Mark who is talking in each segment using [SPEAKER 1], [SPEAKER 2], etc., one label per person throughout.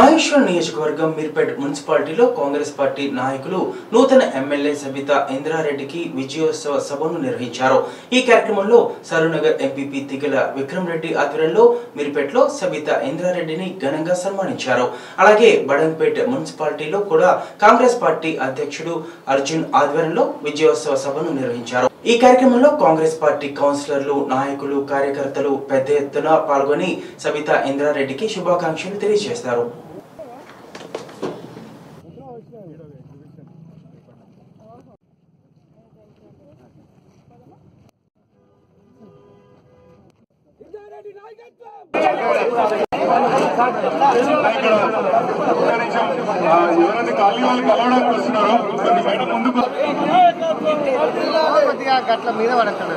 [SPEAKER 1] మహేశ్వరం నియోజకవర్గం మీర్పేట్ మున్సిపాలిటీలో కాంగ్రెస్ పార్టీ నాయకులు నూతన ఎమ్మెల్యే సబిత ఇంద్రారెడ్డికి విజయోత్సవ సభను నిర్వహించారు. ఈ కార్యక్రమంలో సరూనగర్ ఎంపీపీ తిగల విక్రమ్ రెడ్డి ఆధ్వర్యంలో మీర్పేట్లో సబిత ఇంద్రారెడ్డిని ఘనంగా సన్మానించారు. అలాగే బడంపేట్ మున్సిపాలిటీలో కూడా కాంగ్రెస్ పార్టీ అధ్యక్షుడు అర్జున్ ఆధ్వర్యంలో విజయోత్సవ సభను నిర్వహించారు. ఈ కార్యక్రమంలో కాంగ్రెస్ పార్టీ కౌన్సిలర్లు నాయకులు కార్యకర్తలు పెద్ద ఎత్తున పాల్గొని సబితా ఇంద్రారెడ్డికి శుభాకాంక్షలు తెలియజేస్తారు.
[SPEAKER 2] ఆ, ఎవరైతే ఖాళీ వాళ్ళు కలవడానికి వస్తున్నారో కొన్ని బయట ముందుకు
[SPEAKER 3] గట్ల మీద పడతాను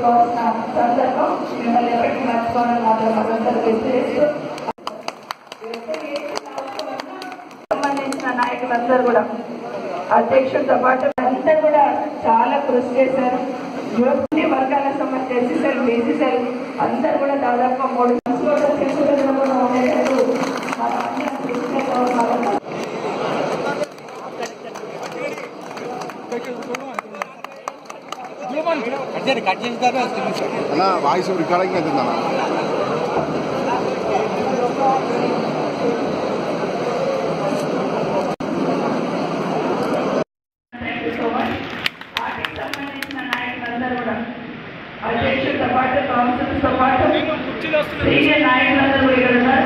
[SPEAKER 4] నా సందర్భం మిమ్మల్ని ఎప్పటికీ మర్చిపోవాలని మాత్రం మనందరూ గుర్తు చేస్తూ సంబంధించిన నాయకులందరూ కూడా అధ్యక్షుడితో పాటు అందరూ కూడా చాలా కృషి చేశారు యువతి వర్గాలకు సంబంధించి ఎస్సీసీలు బీసీసీలు అందరూ కూడా దాదాపు మూడు ఉండేటట్టు మనం అందరం కృషి చేసుకోవాలి
[SPEAKER 3] అన్న వాయిస్ రికార్డింగ్ అవుతుంది అన్న
[SPEAKER 4] నాయకులందరూ సీనియర్ నాయకులందరూ కూడా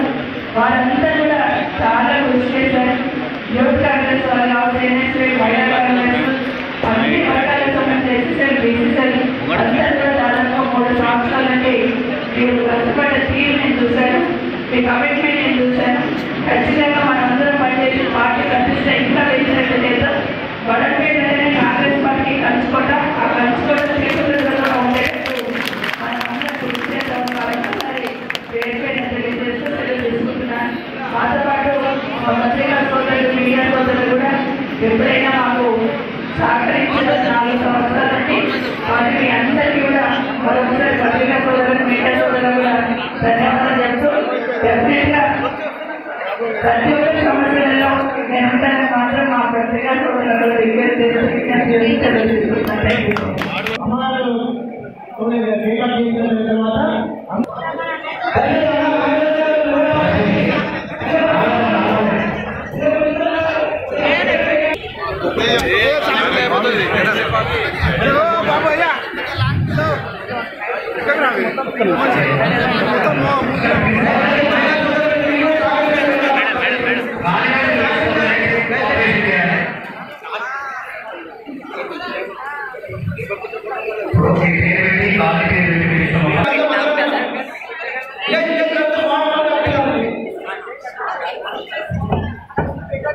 [SPEAKER 4] వారందరూ కూడా చాలా కృషి చేశారు. యువత కాంగ్రెస్ వాళ్ళు కావచ్చు ఎన్ఎస్ఏ మహిళా కాంగ్రెస్ అన్ని వర్గాలకు సంబంధించి ఎస్ఎస్ఎల్ బీసీసీఎల్ అందరూ కూడా దాదాపు మూడు సంవత్సరాల నుండి మీరు కష్టపడ్డ తీరు నేను చూశాను మీ కమిట్మెంట్ నేను చూశాను. ఖచ్చితంగా మనందరం పనిచేసి పార్టీ కనిపిస్తే ఇంకా వేసినట్టు లేదు. బడపేట కాంగ్రెస్ పార్టీ కలుసుకోట. ఆ కంచుకోట చేతులలో ఉండేటట్టు మనం అందరం కృషి చేద్దాం కాబట్టి మరి పేరు పేరు తెలియజేస్తూ సెలవు మాతో పాటు పత్రికా సోదరులు మీడియా సోదరులు కూడా ఎప్పుడైనా మాకు సహకరించిన నాలుగు సంవత్సరాల నుండి. వారికి అందరికీ కూడా మరొకసారి పత్రికా సోదరులు మీడియా సోదరులు కూడా ధన్యవాదాలు చెప్తూ డెఫినెట్గా ప్రతి ఒక్క సమస్యలలో నేను ఉంటానని మాత్రం మా పత్రికా సోదరులు రిక్వెస్ట్ చేస్తూ విజ్ఞప్తి తెలుసుకుంటున్నాను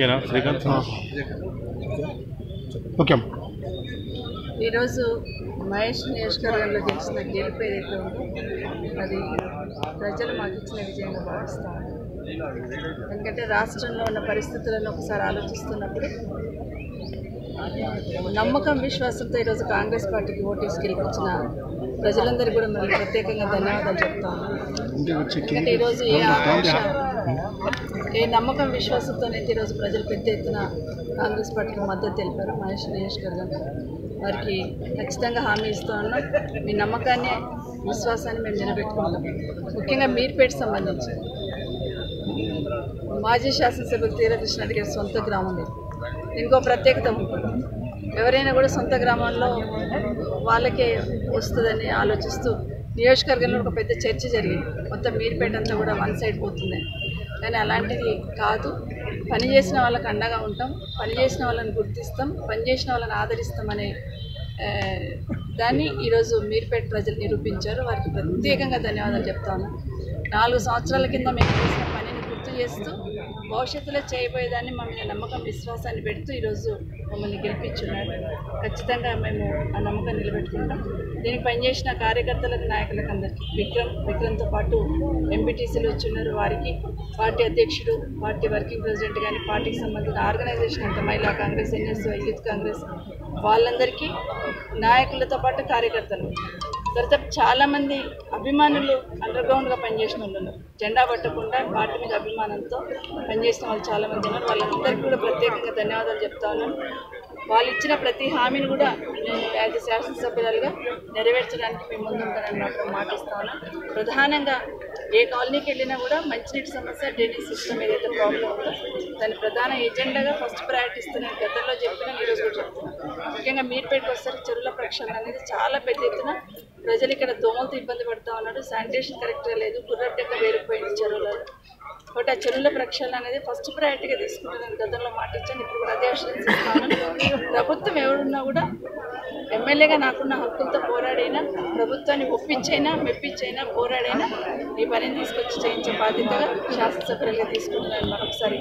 [SPEAKER 2] ఓకేనా? శ్రీకాంత్?
[SPEAKER 3] ఓకే
[SPEAKER 5] ఈరోజు మహేష్ నియోజకవర్గంలో గెలిచిన గెలుపు ఏదైతే ఉందో అది ప్రజలు మాకు ఇచ్చిన విజయంగా భావిస్తాము ఎందుకంటే రాష్ట్రంలో ఉన్న పరిస్థితులను ఒకసారి ఆలోచిస్తున్నప్పుడు నమ్మకం విశ్వాసంతో ఈరోజు కాంగ్రెస్ పార్టీకి ఓటేసి గెలిపించిన
[SPEAKER 4] ప్రజలందరికీ కూడా మళ్ళీ ప్రత్యేకంగా ధన్యవాదాలు చెప్తాను. ఎందుకంటే ఈరోజు ఏ ఆకాంక్ష ఏ నమ్మకం విశ్వాసంతోనే ఈరోజు ప్రజలు పెద్ద ఎత్తున కాంగ్రెస్ పార్టీకి మద్దతు తెలిపారు. మహేష్ నియోజకవర్గం వారికి ఖచ్చితంగా హామీ ఇస్తూ ఉన్నాం. మీ నమ్మకాన్ని విశ్వాసాన్ని మేము నిలబెట్టుకుంటాం. ముఖ్యంగా మీర్పేట సంబంధించి. మాజీ శాసనసభ్యులు తీరకృష్ణ రెడ్డి గారి సొంత గ్రామం ఇది. ఇంకో ప్రత్యేకత ఉంటుంది. ఎవరైనా కూడా సొంత గ్రామంలో వాళ్ళకే వస్తుందని ఆలోచిస్తూ నియోజకవర్గంలో ఒక పెద్ద చర్చ జరిగింది. మొత్తం మీరుపేట అంతా కూడా వన్ సైడ్ పోతుంది కానీ అలాంటిది కాదు. పని చేసిన వాళ్ళకి అండగా ఉంటాం. పని చేసిన వాళ్ళని గుర్తిస్తాం. పని చేసిన వాళ్ళని ఆదరిస్తామనే దాన్ని ఈరోజు మీరుపేట ప్రజలు నిరూపించారు. వారికి ప్రత్యేకంగా ధన్యవాదాలు చెప్తాను నాలుగు సంవత్సరాల కింద మేము చేసిన పని గుర్తు చేస్తూ భవిష్యత్తులో చేయబోయేదాన్ని మా మీద నమ్మకం విశ్వాసాన్ని పెడుతూ ఈరోజు మమ్మల్ని గెలిపించున్నారు. ఖచ్చితంగా మేము ఆ నమ్మకం నిలబెట్టుకుంటాం. దీనికి పనిచేసిన కార్యకర్తలకు నాయకులకు అందరికీ విక్రమ్ విక్రమ్తో పాటు ఎంపీటీసీలు వచ్చిన్నారు వారికి. పార్టీ అధ్యక్షుడు పార్టీ వర్కింగ్ ప్రెసిడెంట్ కానీ పార్టీకి సంబంధించిన ఆర్గనైజేషన్ అంతా మహిళా కాంగ్రెస్ ఎన్ఎస్ యూత్ కాంగ్రెస్ వాళ్ళందరికీ నాయకులతో పాటు కార్యకర్తలు. తర్వాత చాలామంది అభిమానులు అండర్గ్రౌండ్గా పనిచేసిన వాళ్ళు ఉన్నారు జెండా పట్టకుండా పార్టీ మీద అభిమానంతో పనిచేసిన వాళ్ళు చాలామంది ఉన్నారు. వాళ్ళందరికీ కూడా ప్రత్యేకంగా ధన్యవాదాలు చెప్తా ఉన్నాను. వాళ్ళు ఇచ్చిన ప్రతి హామీని కూడా నేను యాజ్ శాసనసభ్యులుగా నెరవేర్చడానికి మేము ముందుంటానని మాత్రం మాటిస్తా ఉన్నాను ప్రధానంగా ఏ కాలనీకి వెళ్ళినా కూడా మంచినీటి సమస్య డ్రైనేజ్ సిస్టమ్ ఏదైతే ప్రాబ్లం ఉందో దాని ప్రధాన ఎజెండాగా ఫస్ట్ ప్రయారిటీ ఇస్తున్నాను గతంలో చెప్పిన ఈరోజు కూడా చెప్తున్నాను ముఖ్యంగా మీర్పేటకు వస్తారు చెరువుల ప్రక్షాళన అనేది చాలా పెద్ద ఎత్తున ప్రజలు ఇక్కడ దోమలతో ఇబ్బంది పడుతూ ఉన్నారు. శానిటేషన్ కరెక్ట్గా లేదు గుర్రట్టెక్క వేరిపోయింది చెరువులలో. కాబట్టి ఆ చెరువుల ప్రక్షాళన అనేది ఫస్ట్ ప్రయారిటీగా తీసుకుంటానని గతంలో మాట ఇచ్చాను ఇప్పుడు కూడా అదే ఇస్తాను ప్రభుత్వం ఎవరున్నా కూడా ఎమ్మెల్యేగా నాకున్న హక్కులతో పోరాడైనా ప్రభుత్వాన్ని ఒప్పించైనా మెప్పించైనా పోరాడైనా ఈ పనిని తీసుకొచ్చి చేయించే బాధ్యతగా శాసనసభ్యులుగా తీసుకుంటున్నాను మరొకసారి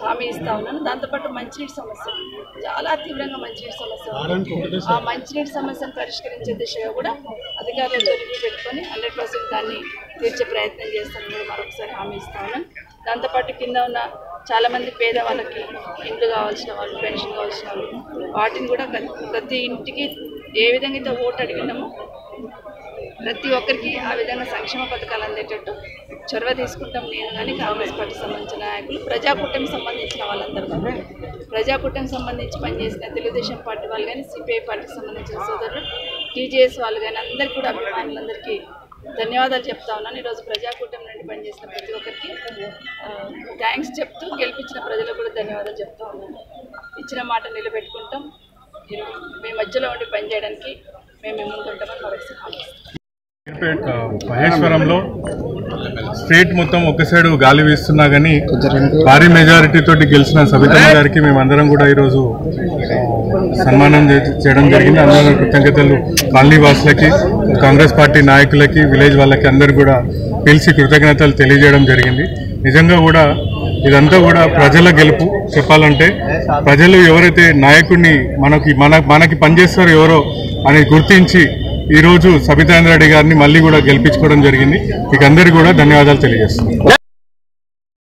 [SPEAKER 4] హామీ ఇస్తా ఉన్నాను. దాంతోపాటు మంచినీటి సమస్య. చాలా తీవ్రంగా మంచినీటి సమస్య. ఆ మంచినీటి సమస్యను పరిష్కరించే దిశగా కూడా అధికారులతో రివ్యూ పెట్టుకొని హండ్రెడ్ పర్సెంట్ దాన్ని తీర్చే ప్రయత్నం చేస్తానని మరొకసారి హామీ ఇస్తాను. దాంతోపాటు కింద ఉన్న చాలామంది పేద వాళ్ళకి ఇండ్లు కావాల్సిన వాళ్ళు పెన్షన్ కావాల్సిన వాళ్ళు వాటిని కూడా ప్రతి- ఇంటికి ఏ విధంగా అయితే ఓటు అడిగినామో ప్రతి ఒక్కరికి ఆ విధంగా సంక్షేమ పథకాలు అందేటట్టు చొరవ తీసుకుంటాం నేను కానీ కాంగ్రెస్ పార్టీ సంబంధించిన నాయకులు ప్రజాకూటమికి సంబంధించిన వాళ్ళందరూ కానీ ప్రజాకూటమికి సంబంధించి పనిచేసిన తెలుగుదేశం పార్టీ వాళ్ళు కానీ సిపిఐ పార్టీకి సంబంధించిన సోదరులు టీజేఎస్ వాళ్ళు కానీ అందరికీ కూడా అభిమానులందరికీ ధన్యవాదాలు చెప్తా ఉన్నాను. ఈరోజు ప్రజాకూటమి నుండి పనిచేసిన ప్రతి ఒక్కరికి థ్యాంక్స్ చెప్తూ గెలిపించిన ప్రజలకు కూడా ధన్యవాదాలు చెప్తా ఉన్నాను. ఇచ్చిన మాట నిలబెట్టుకుంటాం. మీ మధ్యలో ఉండి పనిచేయడానికి మేము ముందుంటామని మరొకసారి
[SPEAKER 2] మహేశ్వరంలో స్టేట్ మొత్తం ఒక సైడ్ గాలి వీస్తున్నా కానీ భారీ మెజారిటీ తోటి గెలిచిన సబితమ్మ గారికి మేమందరం కూడా ఈరోజు సన్మానం చే- చేయడం జరిగింది. అందరం కృతజ్ఞతలు కాలనీ వాసులకి. కాంగ్రెస్ పార్టీ నాయకులకి విలేజ్ వాళ్ళకి అందరు కూడా పిలిచి కృతజ్ఞతలు తెలియజేయడం జరిగింది. నిజంగా కూడా ఇదంతా కూడా ప్రజల గెలుపు చెప్పాలంటే ప్రజలు ఎవరైతే నాయకుడిని మనకి మన మనకి పనిచేస్తారో ఎవరో అని గుర్తించి ఈరోజు రోజు సబితాంద్ర రెడ్డి గారిని మళ్ళీ కూడా గెలిపించుకోవడం జరిగింది. మీకు అందరికీ కూడా ధన్యవాదాలు తెలియజేస్తున్నాను